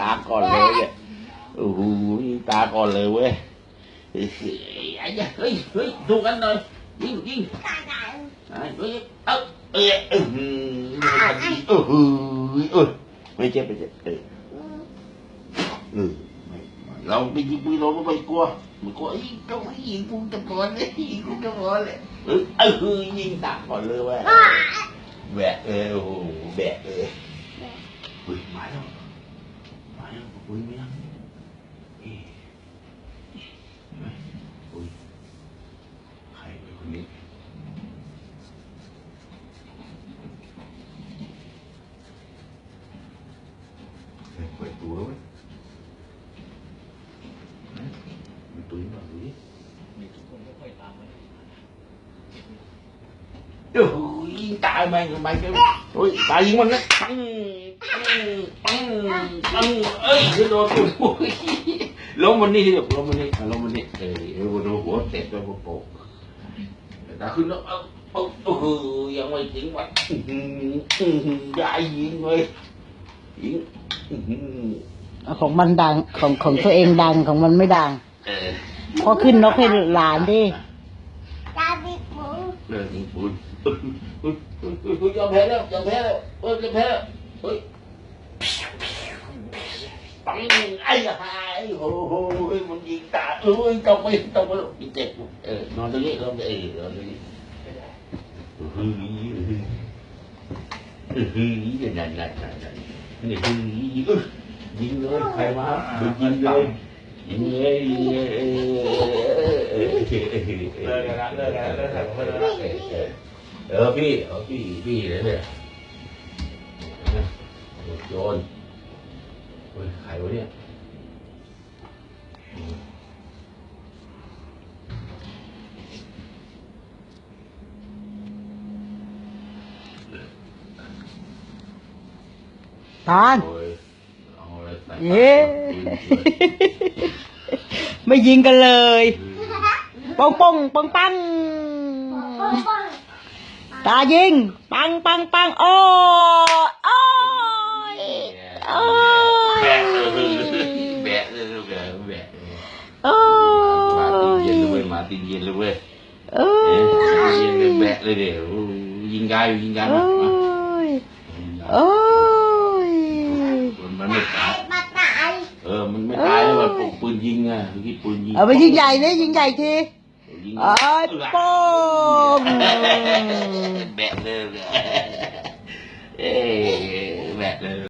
ตาก่อนเลยเนี่ยโอ้โหยิงตาก่อนเลยเว้ยไอ้เหี้ยเฮ้ยเฮ้ยดูกันหน่อยยิงยิงตาไอ้เฮ้ยเอ้าเอ้ยเออหือเออหือเออไม่เจ็บไม่เจ็บเออเออเราไม่ยิงปืนเราไม่กลัวไม่กลัวไอ้ยต้องให้ยิงกูจะก่อนเลยยิงกูจะก่อนเลยเออเออยิงตาก่อนเลยเว้ยแบะเลยโอ้โหแบะเลยเฮ้ยมาแล้วมาแล้วอุ้ยไม่ยังเอ๊ะเห็นไหมอุ้ยใครเป็นคนนี้เฮ้ยเปิดตัวเว้ยนะมีตัวนี้บ้างดูดิมีทุกคนก็ค่อยตามมาโอ้โหยิงตายไหมทำไมกันโอ้ยตายยิงมันนะปังปังปังปังเอ้ยโดนโอ้ยล้มมันนี่ลูกล้มมันนี่อะล้มมันนี่เออเออโดนหัวเตะโดนหัวโปกแต่ขึ้นแล้วโอ้โหยังไม่ถึงวันอื้ยายยิงเลยยิง ของมันดังของของตัวเองดังของมันไม่ดังเออพอขึ้นนกให้หลานดิตาบิ๊กหมูเรื่องยิงปืนเฮ้ยเฮ้ยเฮ้ยเฮ้ยเฮ้ยยอมแพ้แล้วยอมแพ้แล้วเฮ้ยยอมแพ้แล้วเฮ้ยปังไอ้หายโอ้โหมันยิงตาเอ้ยต้องไปต้องไปยิงเจ็บเออนอนตรงนี้นอนเออนอนตรงนี้เฮ้ยเฮ้ยเฮ้ยนั่นนั่นนั่น นี่ยิงยิงเลยใครมาดูยิงเลยยิงเลยยิงเลยเลิกกันแล้วเลิกกันแล้วเลิกกันแล้วเออพี่เออพี่พี่เลยเนี่ยโจรเฮ้ยใครวะเนี่ย ตานโอ้ยเอาอะไรใส่เย้ไม่ยิงกันเลยปองปองปังปังปังปังตายิง ปังปังปังโอ้โอ้ยโอ้ยแบะเลยแบะเลยแบะแบะโอ้มาตีเย็นเลยเว้ยมาตีเย็นเลยเว้ยโอ้เอ๊ะยตีเย็นเลยแบะเลยเดี๋ยวยิงกายยิงกายโอ้มายโอ้ย มันไม่ตาย มาตาย เออ มันไม่ตายเลยมันปืน ยิงอะเมื่อกี้ปืนยิงเอาไปยิงใหญ่เลยยิงใหญ่ทียิงเอ้ยโป้งแบะเลยเอ้ยแบะเลย